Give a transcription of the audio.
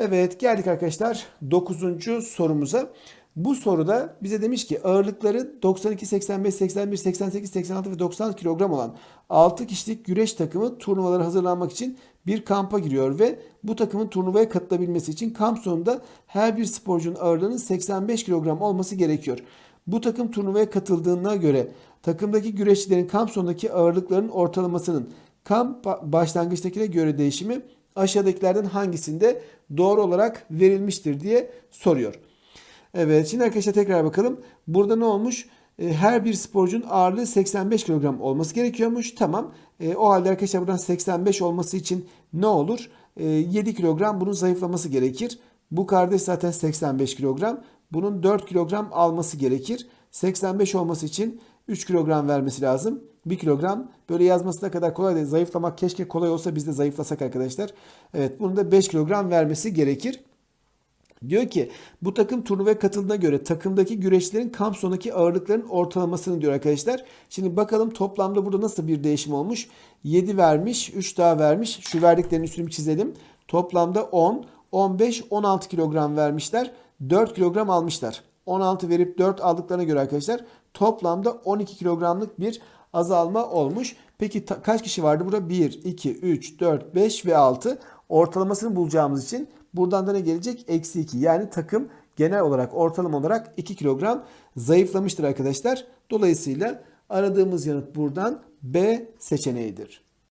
Evet geldik arkadaşlar 9. sorumuza. Bu soruda bize demiş ki ağırlıkları 92, 85, 81, 88, 86 ve 90 kilogram olan 6 kişilik güreş takımı turnuvalara hazırlanmak için bir kampa giriyor ve bu takımın turnuvaya katılabilmesi için kamp sonunda her bir sporcunun ağırlığının 85 kilogram olması gerekiyor. Bu takım turnuvaya katıldığına göre takımdaki güreşçilerin kamp sonundaki ağırlıklarının ortalamasının kamp ba- başlangıçtakine göre değişimi aşağıdakilerden hangisinde doğru olarak verilmiştir diye soruyor. Evet şimdi arkadaşlar tekrar bakalım. Burada ne olmuş? E, Her bir sporcunun ağırlığı 85 kilogram olması gerekiyormuş. Tamam. E, o halde arkadaşlar buradan 85 olması için ne olur? E, 7 kilogram bunun zayıflaması gerekir. Bu kardeş zaten 85 kilogram. Bunun 4 kilogram alması gerekir. 85 olması için 3 kilogram vermesi lazım. 1 kilogram böyle yazması da kadar kolay değil. Zayıflamak keşke kolay olsa biz de zayıflasak arkadaşlar. Evet bunun da 5 kilogram vermesi gerekir. Diyor ki bu takım turnuvaya katıldığına göre takımdaki güreşçilerin kamp sonundaki ağırlıkların ortalamasını diyor arkadaşlar. Şimdi bakalım toplamda burada nasıl bir değişim olmuş. 7 vermiş, 3 daha vermiş. Şu verdiklerinin üstünü bir çizelim. Toplamda 10, 15, 16 kilogram vermişler. 4 kilogram almışlar. 16 verip 4 aldıklarına göre arkadaşlar toplamda 12 kilogramlık bir azalma olmuş. Peki kaç kişi vardı? Burada 1, 2, 3, 4, 5 ve 6. Ortalamasını bulacağımız için buradan da ne gelecek? Eksi 2. Yani takım genel olarak ortalama olarak 2 kilogram zayıflamıştır arkadaşlar. Dolayısıyla aradığımız yanıt buradan B seçeneğidir.